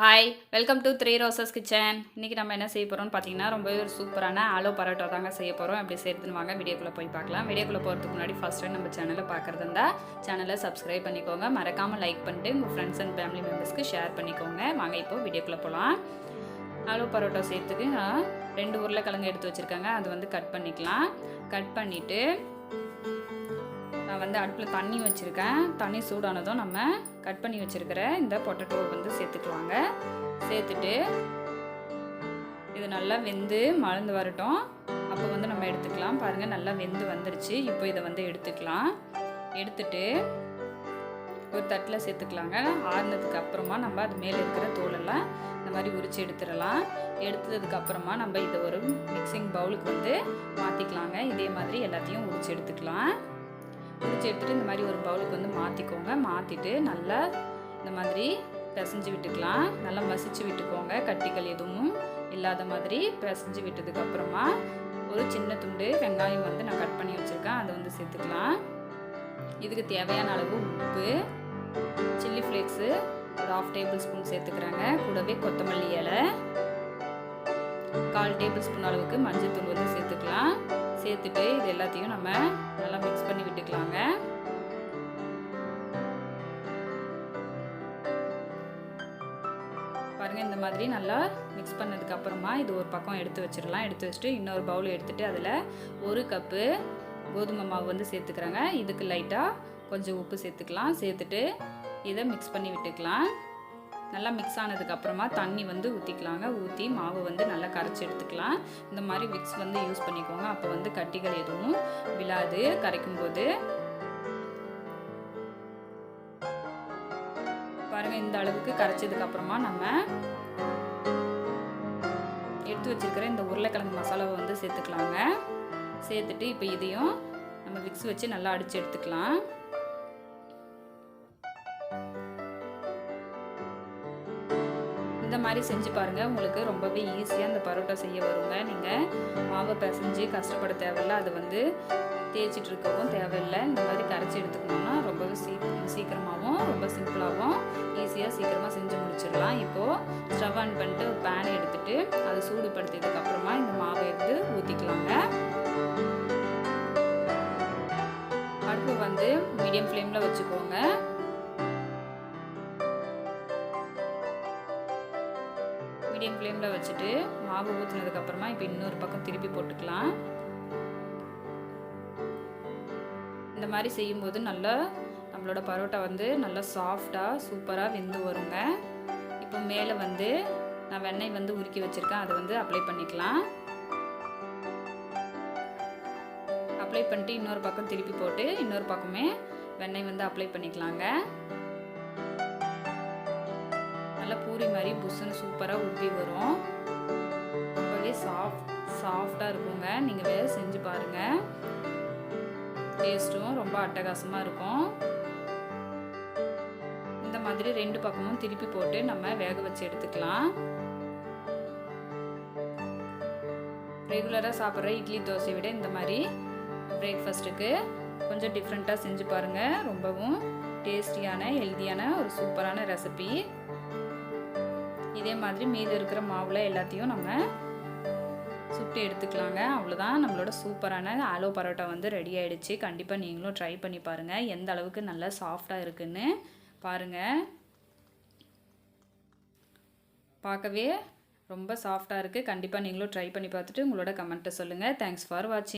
Hi welcome to three roses kitchen இன்றைக்கி நம்ம என்ன செய்ய போகிறோம்னு பார்த்தீங்கன்னா ரொம்பவே ஒரு சூப்பரான ஆலோ பரோட்டா தாங்க செய்ய போகிறோம் எப்படி சேர்த்துன்னு வாங்க வீடியோக்குள்ளே போய் பார்க்கலாம். வீடியோக்குள்ளே போகிறதுக்கு முன்னாடி ஃபஸ்ட் டைம் நம்ம சேனலை பார்க்குறது இருந்தால் சேனலை சப்ஸ்கிரைப் பண்ணிக்கோங்க. மறக்காமல் லைக் பண்ணிட்டு உங்கள் ஃப்ரெண்ட்ஸ் அண்ட் ஃபேமிலி மெம்பர்ஸ்க்கு ஷேர் பண்ணிக்கோங்க. வாங்க இப்போ வீடியோக்குள்ளே போகலாம் ஆலோ பரோட்டா செய்யறதுக்கு நான் ரெண்டு உருளைக்கிழங்கு எடுத்து வச்சுருக்காங்க. அது வந்து கட் பண்ணிக்கலாம். கட் பண்ணிவிட்டு வந்து அடுப்பில் தண்ணி வச்சுருக்கேன். தண்ணி சூடானதும் நம்ம கட் பண்ணி வச்சுருக்கிற இந்த பொட்டேட்டோவை வந்து சேர்த்துக்குவாங்க சேர்த்துட்டு இது நல்லா வெந்து மலர்ந்து வரட்டும். அப்போ வந்து நம்ம எடுத்துக்கலாம். பாருங்கள் நல்லா வெந்து வந்துருச்சு. இப்போ இதை வந்து எடுத்துக்கலாம். எடுத்துட்டு ஒரு தட்டில் சேர்த்துக்கலாங்க. ஆறுனதுக்கு அப்புறமா நம்ம அது மேலே இருக்கிற தோலெல்லாம் இந்த மாதிரி உரித்து எடுத்துடலாம். எடுத்ததுக்கு அப்புறமா நம்ம இதை ஒரு மிக்சிங் பவுலுக்கு வந்து மாற்றிக்கலாங்க இதே மாதிரி எல்லாத்தையும் உரித்து எடுத்துக்கலாம். பிடிச்சி எடுத்துகிட்டு இந்த மாதிரி ஒரு பவுலுக்கு வந்து மாற்றிக்கோங்க மாற்றிட்டு நல்லா இந்த மாதிரி பிசைஞ்சு விட்டுக்கலாம். நல்லா மசிச்சு விட்டுக்கோங்க. கட்டிகள் எதுவும் இல்லாத மாதிரி பிசைஞ்சு விட்டதுக்கப்புறமா ஒரு சின்ன துண்டு வெங்காயம் வந்து நான் கட் பண்ணி வச்சுருக்கேன். அதை வந்து சேர்த்துக்கலாம். இதுக்கு தேவையான அளவு உப்பு சில்லி ஃப்ளேக்ஸு ஒரு ஆஃப் டேபிள் ஸ்பூன் சேர்த்துக்கிறாங்க. கூடவே கொத்தமல்லி இலை கால் டேபிள் ஸ்பூன் அளவுக்கு மஞ்சள் தூள் வந்து சேர்த்துக்கலாம். சேர்த்துட்டு இது எல்லாத்தையும் நம்ம நல்லா மிக்ஸ் பண்ணி விட்டுக்கலாங்க. பாருங்க இந்த மாதிரி நல்லா மிக்ஸ் பண்ணதுக்கு அப்புறமா இது ஒரு பக்கம் எடுத்து வச்சிடலாம். எடுத்து வச்சுட்டு இன்னொரு பவுல் எடுத்துட்டு அதில் ஒரு கப்பு கோதுமை மாவு வந்து சேர்த்துக்கிறாங்க. இதுக்கு லைட்டாக கொஞ்சம் உப்பு சேர்த்துக்கலாம். சேர்த்துட்டு இதை மிக்ஸ் பண்ணி விட்டுக்கலாம். நல்லா மிக்ஸ் ஆனதுக்கு அப்புறமா தண்ணி வந்து ஊற்றிக்கலாங்க ஊற்றி மாவு வந்து நல்லா கரைச்சி எடுத்துக்கலாம். இந்த மாதிரி விக்ஸ் வந்து யூஸ் பண்ணிக்கோங்க. அப்போ வந்து கட்டிகள் எதுவும் விழாது. கரைக்கும் போது பாருங்கள் இந்த அளவுக்கு கரைச்சதுக்கு அப்புறமா நம்ம எடுத்து வச்சிருக்கிற இந்த உருளைக்கிழங்கு மசாலாவை வந்து சேர்த்துக்கலாங்க. சேர்த்துட்டு இப்போ இதையும் நம்ம விக்ஸ் வச்சு நல்லா அடித்து எடுத்துக்கலாம். இந்த மாதிரி செஞ்சு பாருங்கள் உங்களுக்கு ரொம்பவே ஈஸியாக அந்த பரோட்டா செய்ய வருங்க. நீங்கள் மாவை பிசைஞ்சு கஷ்டப்பட தேவையில்ல. அது வந்து தேய்ச்சிட்டு இருக்கவும் தேவையில்லை. இந்த மாதிரி கரைச்சி எடுத்துக்கணும்னா ரொம்பவே சீ சீக்கிரமாகவும் ரொம்ப சிம்பிளாகவும் ஈஸியாக சீக்கிரமாக செஞ்சு முடிச்சிடலாம். இப்போது ஸ்டவ் ஆன் பண்ணிட்டு ஒரு பேன் எடுத்துகிட்டு அதை சூடுபடுத்ததுக்கப்புறமா இந்த மாவை எடுத்து ஊற்றிக்கலாங்க அடுப்பு வந்து மீடியம் ஃப்ளேமில் வச்சுக்கோங்க. மீடியம் ஃப்ளேமில் வச்சுட்டு மாவு ஊற்றுனதுக்கப்புறமா இப்போ இன்னொரு பக்கம் திருப்பி போட்டுக்கலாம். இந்த மாதிரி செய்யும்போது நல்லா நம்மளோட பரோட்டா வந்து நல்லா சாஃப்டாக சூப்பராக வெந்து வருங்க. இப்போ மேலே வந்து நான் வெண்ணெய் வந்து உருக்கி வச்சுருக்கேன். அதை வந்து அப்ளை பண்ணிக்கலாம். அப்ளை பண்ணிட்டு இன்னொரு பக்கம் திருப்பி போட்டு இன்னொரு பக்கமே வெண்ணெய் வந்து அப்ளை பண்ணிக்கலாங்க. நல்லா பூரி மாதிரி புஷ்ஷுன்னு சூப்பராக உப்பி வரும். ரொம்பவே சாஃப்ட் சாஃப்டாக இருக்குங்க. நீங்கள் வேறு செஞ்சு பாருங்கள் டேஸ்ட்டும் ரொம்ப அட்டகாசமாக இருக்கும். இந்த மாதிரி ரெண்டு பக்கமும் திருப்பி போட்டு நம்ம வேக வச்சு எடுத்துக்கலாம். ரெகுலராக சாப்பிட்ற இட்லி தோசை விட இந்த மாதிரி பிரேக்ஃபாஸ்ட்டுக்கு கொஞ்சம் டிஃப்ரெண்ட்டாக செஞ்சு பாருங்கள் ரொம்பவும் டேஸ்டியான ஹெல்த்தியான ஒரு சூப்பரான ரெசிபி இதே மாதிரி மீது இருக்கிற மாவில் எல்லாத்தையும் நம்ம சுட்டு எடுத்துக்கலாங்க. அவ்வளோதான் நம்மளோட சூப்பரான ஆலோ பரோட்டா வந்து ரெடி ஆகிடுச்சு கண்டிப்பாக நீங்களும் ட்ரை பண்ணி பாருங்கள் எந்த அளவுக்கு நல்லா சாஃப்டாக இருக்குன்னு பாருங்கள் பார்க்கவே ரொம்ப சாஃப்டாக இருக்குது கண்டிப்பாக நீங்களும் ட்ரை பண்ணி பார்த்துட்டு உங்களோட கமெண்ட்டை சொல்லுங்கள் தேங்க்ஸ் ஃபார் வாட்சிங்